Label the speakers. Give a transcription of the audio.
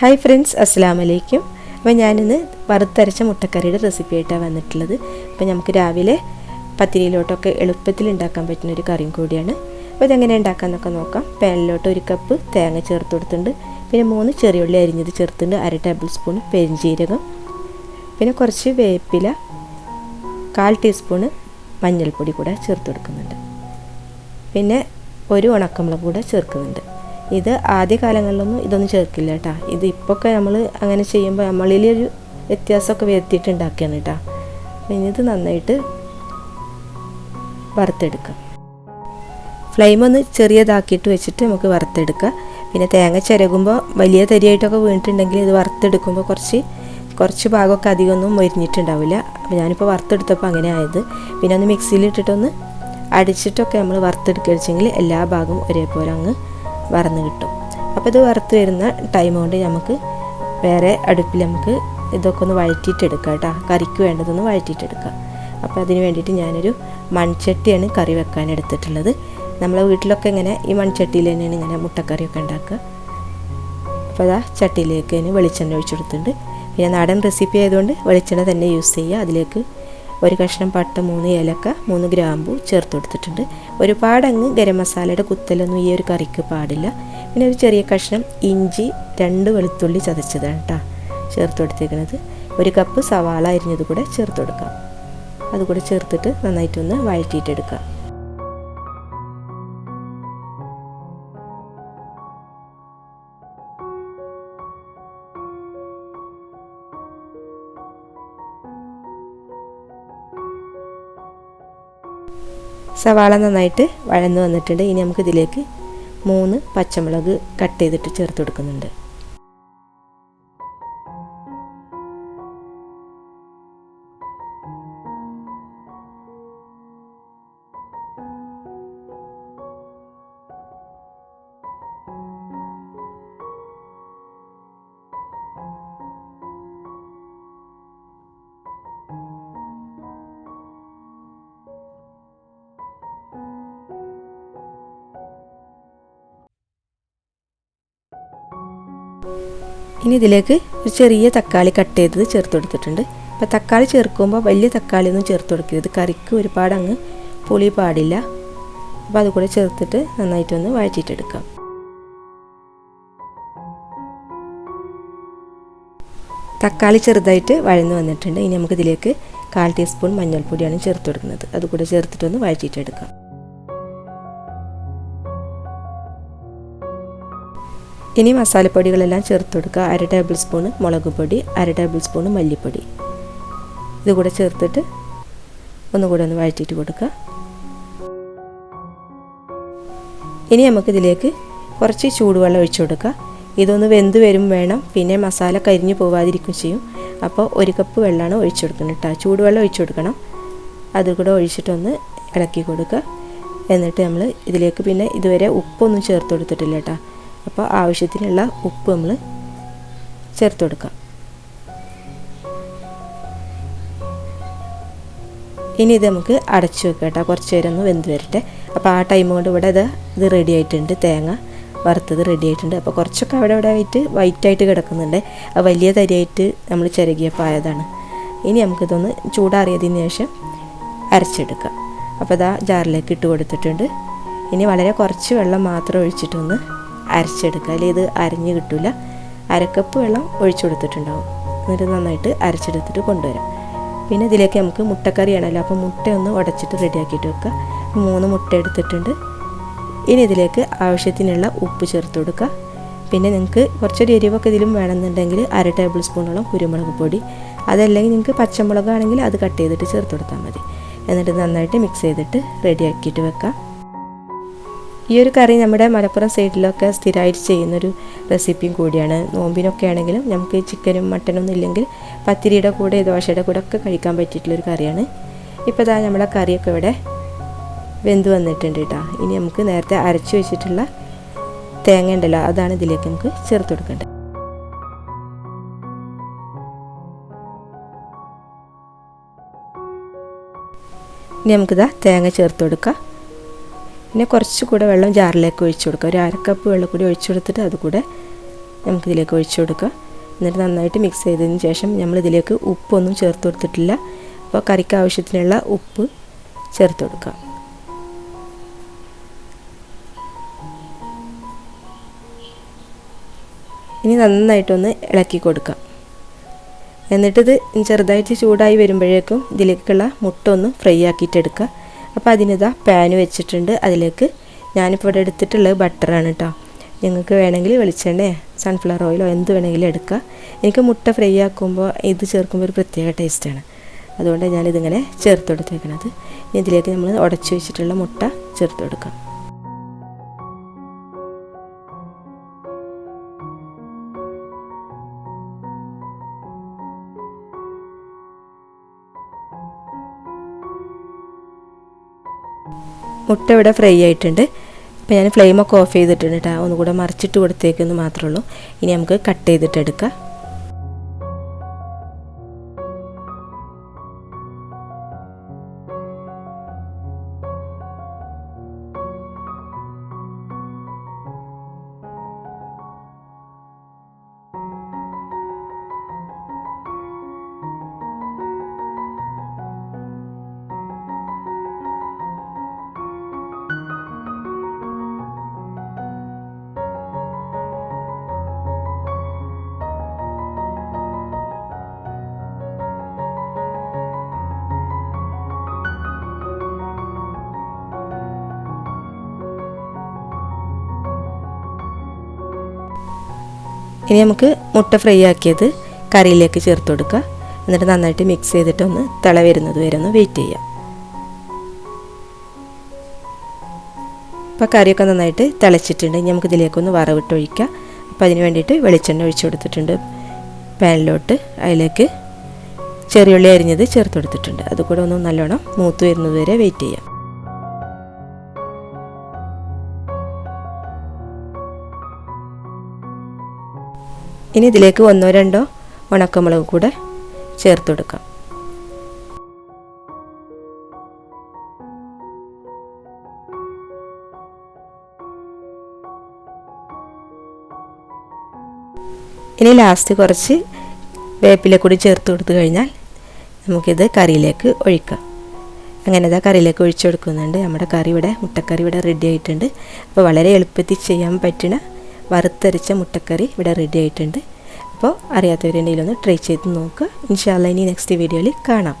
Speaker 1: Hi friends അസ്സാം വലൈക്കും അപ്പോൾ ഞാനിന്ന് വറുത്തരച്ച മുട്ടക്കറിയുടെ റെസിപ്പി ആയിട്ടാണ് വന്നിട്ടുള്ളത്. അപ്പോൾ നമുക്ക് രാവിലെ പത്തിരിയിലോട്ടൊക്കെ എളുപ്പത്തിൽ ഉണ്ടാക്കാൻ പറ്റുന്ന ഒരു കറിയും കൂടിയാണ്. അപ്പോൾ ഇതെങ്ങനെ ഉണ്ടാക്കാമെന്നൊക്കെ നോക്കാം. പാനിലോട്ട് ഒരു കപ്പ് തേങ്ങ ചേർത്ത് കൊടുത്തിട്ടുണ്ട്. പിന്നെ മൂന്ന് ചെറിയുള്ളി അരിഞ്ഞത് ചേർത്തിട്ടുണ്ട്. അര ടേബിൾ സ്പൂൺ പെരിഞ്ചീരകം പിന്നെ കുറച്ച് വേപ്പില കാൽ ടീസ്പൂണ് മഞ്ഞൾപ്പൊടി കൂടെ ചേർത്ത് കൊടുക്കുന്നുണ്ട്. പിന്നെ ഒരു ഉണക്കമുളക് കൂടെ ചേർക്കുന്നുണ്ട്. ഇത് ആദ്യ കാലങ്ങളിലൊന്നും ഇതൊന്നും ചേർക്കില്ല കേട്ടോ ഇത് ഇപ്പൊക്കെ നമ്മൾ അങ്ങനെ ചെയ്യുമ്പോൾ നമ്മളിലൊരു വ്യത്യാസമൊക്കെ വരുത്തിയിട്ടുണ്ടാക്കിയാണ് കേട്ടോ ഇനി ഇത് നന്നായിട്ട് വറുത്തെടുക്കുക ഫ്ലെയിം ഒന്ന് ചെറിയതാക്കിയിട്ട് വെച്ചിട്ട് നമുക്ക് വറുത്തെടുക്കുക പിന്നെ തേങ്ങ ചിരകുമ്പോൾ വലിയ തരിയായിട്ടൊക്കെ വീണിട്ടുണ്ടെങ്കിൽ ഇത് വറുത്തെടുക്കുമ്പോൾ കുറച്ച് കുറച്ച് ഭാഗമൊക്കെ അധികമൊന്നും മൊരിഞ്ഞിട്ടുണ്ടാവില്ല. അപ്പോൾ ഞാനിപ്പോൾ വറുത്തെടുത്തപ്പോൾ അങ്ങനെ ആയത്. പിന്നെ ഒന്ന് മിക്സിയിലിട്ടിട്ടൊന്ന് അടിച്ചിട്ടൊക്കെ നമ്മൾ വറുത്തെടുക്കുക വെച്ചെങ്കിൽ എല്ലാ ഭാഗവും ഒരേപോലെ അങ്ങ് വറന്ന് കിട്ടും. അപ്പോൾ ഇത് വറുത്ത് വരുന്ന ടൈം കൊണ്ട് നമുക്ക് വേറെ അടുപ്പിൽ നമുക്ക് ഇതൊക്കെ ഒന്ന് വഴറ്റിയിട്ടെടുക്കാം കേട്ടോ. കറിക്ക് വേണ്ടതൊന്ന് വഴറ്റിയിട്ടെടുക്കാം. അപ്പോൾ അതിന് വേണ്ടിയിട്ട് ഞാനൊരു മൺചട്ടിയാണ് കറി വെക്കാൻ എടുത്തിട്ടുള്ളത്. നമ്മളെ വീട്ടിലൊക്കെ ഇങ്ങനെ ഈ മൺചട്ടിയിൽ തന്നെയാണ് ഇങ്ങനെ മുട്ടക്കറിയൊക്കെ ഉണ്ടാക്കുക. അപ്പോൾ അതാ ചട്ടിയിലേക്ക് വെളിച്ചെണ്ണ ഒഴിച്ചെടുത്തിട്ടുണ്ട് പിന്നെ നാടൻ റെസിപ്പി ആയതുകൊണ്ട് വെളിച്ചെണ്ണ തന്നെ യൂസ് ചെയ്യുക. അതിലേക്ക് ഒരു കഷ്ണം പട്ട മൂന്ന് ഏലക്ക മൂന്ന് ഗ്രാമ്പു ചേർത്ത് കൊടുത്തിട്ടുണ്ട്. ഒരുപാട് അങ്ങ് ഗരം മസാലയുടെ കുത്തലൊന്നും ഈ ഒരു കറിക്ക് പാടില്ല. പിന്നെ ഒരു ചെറിയ കഷ്ണം ഇഞ്ചി രണ്ട് വെളുത്തുള്ളി ചതച്ചതാണ് കേട്ടോ ചേർത്ത് കൊടുത്തേക്കുന്നത് ഒരു കപ്പ് സവാള അരിഞ്ഞത് കൂടെ ചേർത്ത് കൊടുക്കാം. അതുകൂടെ ചേർത്തിട്ട് നന്നായിട്ടൊന്ന് വഴറ്റിയിട്ടെടുക്കാം. സവാള നന്നായിട്ട് വഴന്നു വന്നിട്ടുണ്ട്. ഇനി നമുക്ക് ഇതിലേക്ക് മൂന്ന് പച്ചമുളക് കട്ട് ചെയ്തിട്ട് ചേർത്ത് കൊടുക്കുന്നുണ്ട്. ഇനി ഇതിലേക്ക് ഒരു ചെറിയ തക്കാളി കട്ട് ചെയ്തത് ചേർത്ത് കൊടുത്തിട്ടുണ്ട്. അപ്പോൾ തക്കാളി ചേർക്കുമ്പോൾ വലിയ തക്കാളി ഒന്നും ചേർത്ത് കൊടുക്കരുത്. കറിക്ക് ഒരുപാട് അങ്ങ് പുളി പാടില്ല. അപ്പോൾ അതുകൂടെ ചേർത്തിട്ട് നന്നായിട്ടൊന്ന് വഴറ്റിയിട്ടെടുക്കാം. തക്കാളി ചെറുതായിട്ട് വഴന്ന് വന്നിട്ടുണ്ട്. ഇനി നമുക്കിതിലേക്ക് കാൽ ടീസ്പൂൺ മഞ്ഞൾപ്പൊടിയാണ് ചേർത്ത് കൊടുക്കുന്നത്. അതുകൂടെ ചേർത്തിട്ടൊന്ന് വഴറ്റിയിട്ടെടുക്കാം. ഇനി മസാലപ്പൊടികളെല്ലാം ചേർത്ത് കൊടുക്കുക അര ടേബിൾ സ്പൂൺ മുളക് പൊടി അര ടേബിൾ സ്പൂൺ മല്ലിപ്പൊടി. ഇതുകൂടെ ചേർത്തിട്ട് ഒന്നുകൂടെ ഒന്ന് വഴറ്റിയിട്ട് കൊടുക്കുക. ഇനി നമുക്കിതിലേക്ക് കുറച്ച് ചൂടുവെള്ളം ഒഴിച്ചു കൊടുക്കുക. ഇതൊന്ന് വെന്ത് വരും വേണം. പിന്നെ മസാല കരിഞ്ഞു പോവാതിരിക്കും ചെയ്യും. അപ്പോൾ ഒരു കപ്പ് വെള്ളമാണ് ഒഴിച്ചു കൊടുക്കുന്നത് കേട്ടോ. ചൂടുവെള്ളം ഒഴിച്ചു കൊടുക്കണം. അതുകൂടെ ഒഴിച്ചിട്ടൊന്ന് ഇളക്കി കൊടുക്കുക. എന്നിട്ട് നമ്മൾ ഇതിലേക്ക് പിന്നെ ഇതുവരെ ഉപ്പൊന്നും ചേർത്ത് കൊടുത്തിട്ടില്ല കേട്ടോ. അപ്പോൾ ആവശ്യത്തിനുള്ള ഉപ്പ് നമ്മൾ ചേർത്ത് കൊടുക്കാം. ഇനി ഇത് നമുക്ക് അടച്ചു വെക്കാം കേട്ടോ കുറച്ച് നേരം ഒന്ന് വെന്ത് വരട്ടെ. അപ്പോൾ ആ ടൈം കൊണ്ട് ഇവിടെ ഇത് ഇത് റെഡി ആയിട്ടുണ്ട്. തേങ്ങ വറുത്തത് റെഡി ആയിട്ടുണ്ട്. അപ്പോൾ കുറച്ചൊക്കെ അവിടെ അവിടെ ആയിട്ട് വൈറ്റായിട്ട് കിടക്കുന്നുണ്ട്. ആ വലിയ തരിയായിട്ട് നമ്മൾ ചിരകിയപ്പോൾ ആയതാണ്. ഇനി നമുക്കിതൊന്ന് ചൂടാറിയതിന് ശേഷം അരച്ചെടുക്കാം. അപ്പോൾ ഇതാ ജാറിലേക്ക് ഇട്ട് കൊടുത്തിട്ടുണ്ട്. ഇനി വളരെ കുറച്ച് വെള്ളം മാത്രം ഒഴിച്ചിട്ടൊന്ന് അരച്ചെടുക്കുക. അല്ലെങ്കിൽ ഇത് അരഞ്ഞ് കിട്ടില്ല അരക്കപ്പ് വെള്ളം ഒഴിച്ചു കൊടുത്തിട്ടുണ്ടാവും. എന്നിട്ട് നന്നായിട്ട് അരച്ചെടുത്തിട്ട് കൊണ്ടുവരാം. പിന്നെ ഇതിലേക്ക് നമുക്ക് മുട്ടക്കറിയാണല്ലോ അപ്പോൾ മുട്ട ഒന്ന് ഉടച്ചിട്ട് റെഡിയാക്കിയിട്ട് വെക്കുക. മൂന്ന് മുട്ട എടുത്തിട്ടുണ്ട്. ഇനി ഇതിലേക്ക് ആവശ്യത്തിനുള്ള ഉപ്പ് ചേർത്ത് കൊടുക്കുക. പിന്നെ നിങ്ങൾക്ക് കുറച്ചൊരു എരിവൊക്കെ ഇതിലും വേണമെന്നുണ്ടെങ്കിൽ അര ടേബിൾ സ്പൂണോളം കുരുമുളക് പൊടി. അതല്ലെങ്കിൽ നിങ്ങൾക്ക് പച്ചമുളകാണെങ്കിൽ അത് കട്ട് ചെയ്തിട്ട് ചേർത്ത് കൊടുത്താൽ മതി. എന്നിട്ട് നന്നായിട്ട് മിക്സ് ചെയ്തിട്ട് റെഡിയാക്കിയിട്ട് വെക്കാം ഈ ഒരു കറി നമ്മുടെ മലപ്പുറം സൈഡിലൊക്കെ സ്ഥിരമായിട്ട് ചെയ്യുന്നൊരു റെസിപ്പിയും കൂടിയാണ്. നോമ്പിനൊക്കെ ആണെങ്കിലും നമുക്ക് ചിക്കനും മട്ടനും ഒന്നും ഇല്ലെങ്കിൽ പത്തിരിയുടെ കൂടെ ദോശയുടെ കൂടെ ഒക്കെ കഴിക്കാൻ പറ്റിയിട്ടുള്ളൊരു കറിയാണ്. ഇപ്പോൾ ഇതാ നമ്മളെ കറിയൊക്കെ ഇവിടെ വെന്ത് വന്നിട്ടുണ്ട് കേട്ടോ ഇനി നമുക്ക് നേരത്തെ അരച്ചു വെച്ചിട്ടുള്ള തേങ്ങ ഉണ്ടല്ലോ അതാണ് ഇതിലേക്ക് നമുക്ക് ചേർത്ത് കൊടുക്കേണ്ടത്. ഇനി നമുക്കിതാ തേങ്ങ ചേർത്ത് കൊടുക്കാം. പിന്നെ കുറച്ച് കൂടെ വെള്ളം ജാറിലേക്ക് ഒഴിച്ചു കൊടുക്കുക. ഒരു അരക്കപ്പ് വെള്ളം കൂടി ഒഴിച്ചു കൊടുത്തിട്ട് അതുകൂടെ നമുക്കിതിലേക്ക് ഒഴിച്ചു കൊടുക്കുക. എന്നിട്ട് നന്നായിട്ട് മിക്സ് ചെയ്തതിന് ശേഷം നമ്മൾ ഇതിലേക്ക് ഉപ്പൊന്നും ചേർത്ത് കൊടുത്തിട്ടില്ല. അപ്പോൾ കറിക്ക് ആവശ്യത്തിനുള്ള ഉപ്പ് ചേർത്ത് കൊടുക്കുക. ഇനി നന്നായിട്ടൊന്ന് ഇളക്കി കൊടുക്കാം എന്നിട്ടിത് ചെറുതായിട്ട് ചൂടായി വരുമ്പോഴേക്കും ഇതിലേക്കുള്ള മുട്ട ഒന്ന് ഫ്രൈ ആക്കിയിട്ടെടുക്കുക അപ്പോൾ അതിനിതാ പാൻ വെച്ചിട്ടുണ്ട്. അതിലേക്ക് ഞാനിപ്പോൾ ഇവിടെ എടുത്തിട്ടുള്ളത് ബട്ടറാണ് കേട്ടോ നിങ്ങൾക്ക് വേണമെങ്കിൽ വെളിച്ചെണ്ണയോ സൺഫ്ലവർ ഓയിലോ എന്ത് വേണമെങ്കിലും എടുക്കുക. എനിക്ക് മുട്ട ഫ്രൈ ആക്കുമ്പോൾ ഇത് ചേർക്കുമ്പോൾ ഒരു പ്രത്യേക ടേസ്റ്റാണ് അതുകൊണ്ട് ഞാനിതിങ്ങനെ ചേർത്ത് കൊടുത്തേക്കണത്. ഇതിലേക്ക് നമ്മൾ ഉടച്ചു വെച്ചിട്ടുള്ള മുട്ട ചേർത്ത് കൊടുക്കാം. മുട്ട ഇവിടെ ഫ്രൈ ആയിട്ടുണ്ട്. അപ്പോൾ ഞാൻ ഫ്ലെയിമൊക്കെ ഓഫ് ചെയ്തിട്ടുണ്ട് കേട്ടോ ഒന്നുകൂടെ മറിച്ചിട്ട് കൊടുത്തേക്കെന്ന് മാത്രമേ ഉള്ളൂ. ഇനി നമുക്ക് കട്ട് ചെയ്തിട്ട് എടുക്കാം. ഇനി നമുക്ക് മുട്ട ഫ്രൈ ആക്കിയത് കറിയിലേക്ക് ചേർത്ത് കൊടുക്കുക. എന്നിട്ട് നന്നായിട്ട് മിക്സ് ചെയ്തിട്ട് ഒന്ന് തിള വരുന്നത് വരെ ഒന്ന് വെയിറ്റ് ചെയ്യാം. അപ്പോൾ കറിയൊക്കെ നന്നായിട്ട് തിളച്ചിട്ടുണ്ട്. ഇനി നമുക്ക് ഇതിലേക്കൊന്ന് വറവിട്ട് ഒഴിക്കാം അപ്പോൾ അതിന് വേണ്ടിയിട്ട് വെളിച്ചെണ്ണ ഒഴിച്ചു കൊടുത്തിട്ടുണ്ട്. പാനിലോട്ട് അതിലേക്ക് ചെറിയുള്ളി അരിഞ്ഞത് ചേർത്ത് കൊടുത്തിട്ടുണ്ട്. അതുകൂടെ ഒന്ന് നല്ലോണം മൂത്ത് വരുന്നത് വരെ വെയിറ്റ് ചെയ്യാം. ഇനി ഇതിലേക്ക് ഒന്നോ രണ്ടോ ഉണക്കമുളക് കൂടെ ചേർത്ത് കൊടുക്കാം. ഇനി ലാസ്റ്റ് കുറച്ച് വേപ്പില കൂടി ചേർത്ത് കൊടുത്തു കഴിഞ്ഞാൽ നമുക്കിത് കറിയിലേക്ക് ഒഴിക്കാം. അങ്ങനെ ഇതാ കറിയിലേക്ക് ഒഴിച്ചു കൊടുക്കുന്നുണ്ട്. നമ്മുടെ കറി ഇവിടെ മുട്ടക്കറി ഇവിടെ റെഡി ആയിട്ടുണ്ട്. അപ്പോൾ വളരെ എളുപ്പത്തിൽ ചെയ്യാൻ പറ്റുന്ന വറുത്തരച്ച മുട്ടക്കറി ഇവിടെ റെഡി ആയിട്ടുണ്ട്. അപ്പോൾ അറിയാത്തവരുണ്ടെങ്കിൽ ഒന്ന് ട്രൈ ചെയ്ത് നോക്കുക. ഇൻഷാല്ല ഇനി നെക്സ്റ്റ് വീഡിയോയിൽ കാണാം.